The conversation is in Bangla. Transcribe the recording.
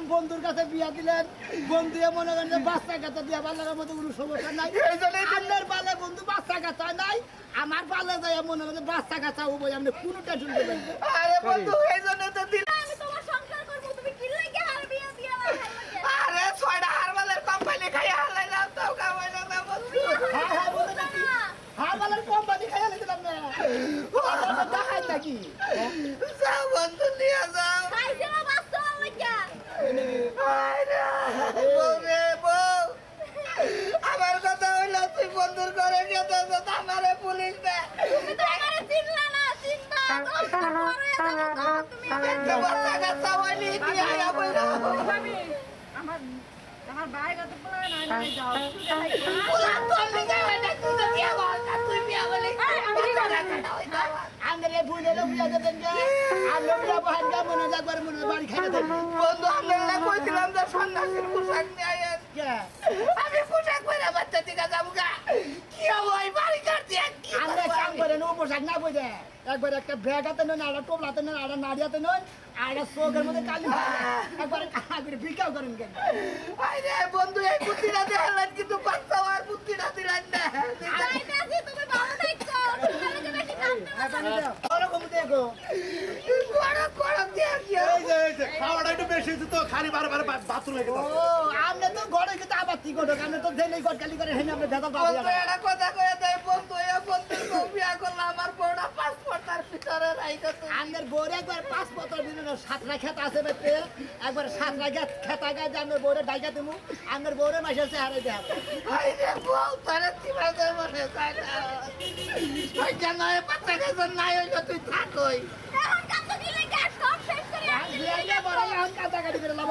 কষ্ট করে না এত টেনশন করে নেন বন্ধুর কাছে বিয়া দিলেন। বন্ধু মনে করেন যে বাচ্চা কাচ্চা দিয়া বাল্লার মতো কোনো সমস্যা নাই। আপনার বালে বন্ধু বাচ্চা কাচ্চা নাই আমার বালে যায় মনে করেন বাচ্চা কাচ্চা উভয় আপনি কোনো টেনশন করবেন আরে বন্ধু এই জন্য তো দিল আমি তোমার সংসার করব তুমি কি লাগে হার বিয়া দিয়া আরে ছয়টা হারবালের কোম্পানি খাই হালাইলাম তো কামাইলাম না বন্ধু হ্যাঁ হ্যাঁ হ্যাঁ বালের কোম্পানি না। দেখাই নাকি? যাও বন্ধু নিয়ে যাও। খাইছে না বাচ্চা লাগে আরে বউ রে বউ আমার কথা বন্ধুর ঘরে গেতে আমারে পুলিশ দেয়। তুমি তো আমারে চিনলা না চিনবা। তুমি আমার আমার ভাই কত পড়ে না না যাও। তুই তো বিয়া বল তুই বিয়া বলে আমি আন্দরে গে আর বহান গে মনে মনে বাড়ি খাইতে বন্ধু আমরা কইছিলাম যে সন্ন্যাসীর পোশাক নিয়ে আয়েন আমি পোশাক পরে বাচ্চা দিকে যাব গা কি হব এই বাড়ি কাটতে কি আমরা কাম করে নো না বুঝে? একবার একটা ব্যাগ হাতে নেন আর টোপলা হাতে নেন আর নাড়িয়াতে নেন আর চোখের মধ্যে কালি একবার করে ভিকাও করেন কেন? আরে বন্ধু এই বুদ্ধিটা দেখালেন কিন্তু বাচ্চা আর দিলেন না। তুমি কি বেশি তো খালি বারবার বাথরুমে ও আপনি তো গড়ে কিন্তু আবাত্তি করো আপনি তো দেনেই গড়কালি করে হেনে আপনি ভেতর পাবি কথা আঙ্গের বোরে একবার পাঁচ পতর দিন সাতরা খেতা আছে বেতে। একবার সাতরা খেত খেতা গাছ আঙ্গের বোরে ডাইকা দিমু। আঙ্গের বোরে মাসে চেহারে দেয়া। আই রে বউ তারে তিমার দে মনে যায় না। ওই কেন এ পাতা গাছ নাই হইল তুই থাকই এখন কাজ দিলে গ্যাস সব শেষ করে আজ দিয়ে বড় এখন কাজ গাড়ি করে লাভ